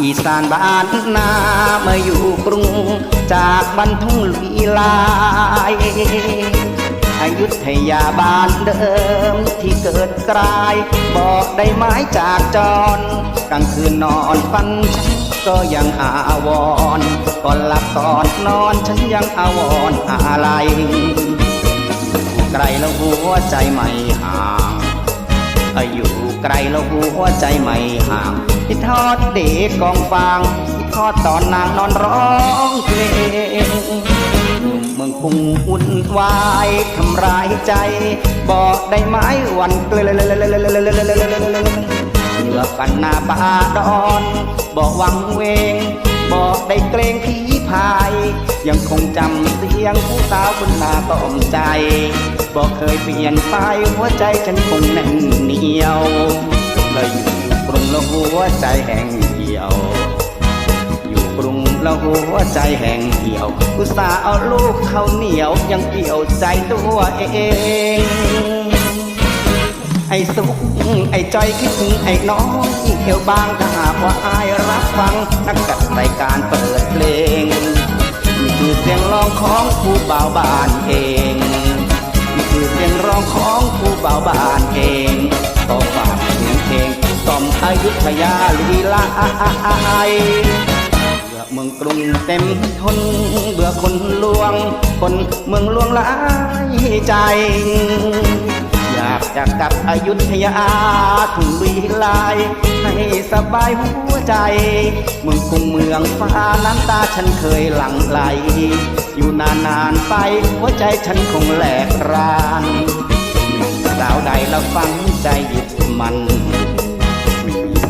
อีสานบ้านนามาอยู่กรุง จากบรรทุงลีลายอายุทยาบ้านเดิมที่เกิดกลาย บอกได้ไหมจากจรกลางคืนนอนฝันฉันก็ยังอาวรณ์ก่อนหลับก่อนนอนฉันยังอาวรณ์อะไรไกลแล้วหัวใจไม่ห่างอายุไกลแล้วหัวใจไม่ห่าง คิดทอดเด็กกองฟางคิดทอดตอนนางนอนร้องเพลงหนุ่มเมืองกรุงอุ่นวายทำร้ายใจบอกได้ไหมวันเกลเหลือกันหน้าบาดอนบอกวังเวงบอกได้เกรงผีพาย ยังคงจำเสียงผู้สาวคนหน้าต้อมใจ บอกเคยเปลี่ยนไปหัวใจฉันคงแน่นเหนียวเลยอยู่ กรุงล้วหัวใจแห้งเหี่ยว อยู่กรุงล้วหัวใจแห้งเหี่ยวอุตส่าห์เอาลูกเขาวเหนียวยังเกี่ยวใจตัวเองไอ้สุกไอ้จอยคิดถึงไอ้น้องเอวบางถ้าหากว่าอายรับฟัง นักจัดรายการเปิดเพลงนี่คือเสียงร้องของผู้บ่าวบานเองนี่คือเสียงร้องของผู้บ่าวบานเอง อมอยุธยาลีลาเบื่อเมืองกรุงเต็มทน เบื่อคนลวง คนเมืองลวงหลายใจอยากจะกลับอยุธยาทุ่งลีลาย ให้สบายหัวใจ เมืองกรุงเมืองฟ้าน้ำตาฉันเคยหลั่งไหล อยู่นานๆไปหัวใจฉันคงแหลกรานสาวใดแล้วฟังใจหยุดมัน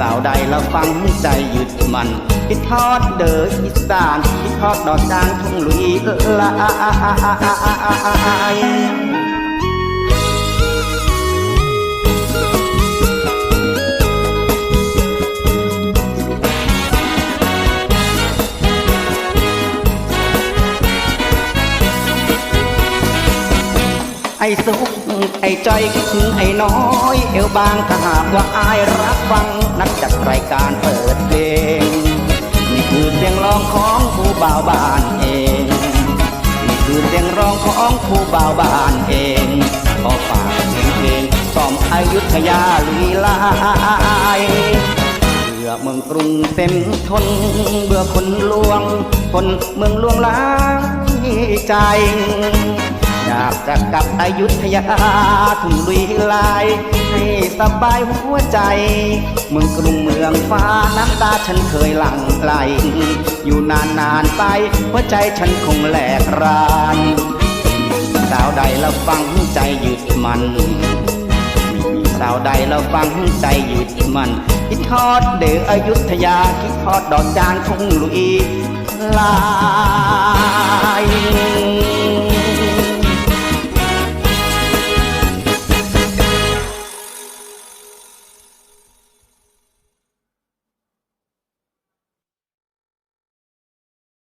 สาวใดแล้วฟังใจหยุดมันคิดทอดเดออีสานคิดทอดดอกจางทุ่งลุยลายไอ้สุกไอ้จคิดถึงไอ้น้อย เอวบางถ้าหากว่าอายรับฟัง จัดรายการเปิดเพลง นี่คือเสียงร้องของผู้บ่าวบ้านเอง นี่คือเสียงร้องของผู้บ่าวบ้านเองขอฝากเพลงเพลงกล่อมอายุธยาลีลายเบื่อเมืองกรุงเต็มทน เบื่อคนลวง คนเมืองลวงหลายใจากจะกลับอายุธยาทุ่งลุยลาย ให้สบายหัวใจ เมืองกรุงเมืองฟ้าน้ำตาฉันเคยหลั่งไหล อยู่นานนานไปหัวใจฉันคงแหลกรานสาวใดแล้วฟังใจหยุดมันสาวใดแล้วฟังใจหยุดมันคิดทอดเดืออยุธยาคิดทอดดอกจานทุ่งลุยลา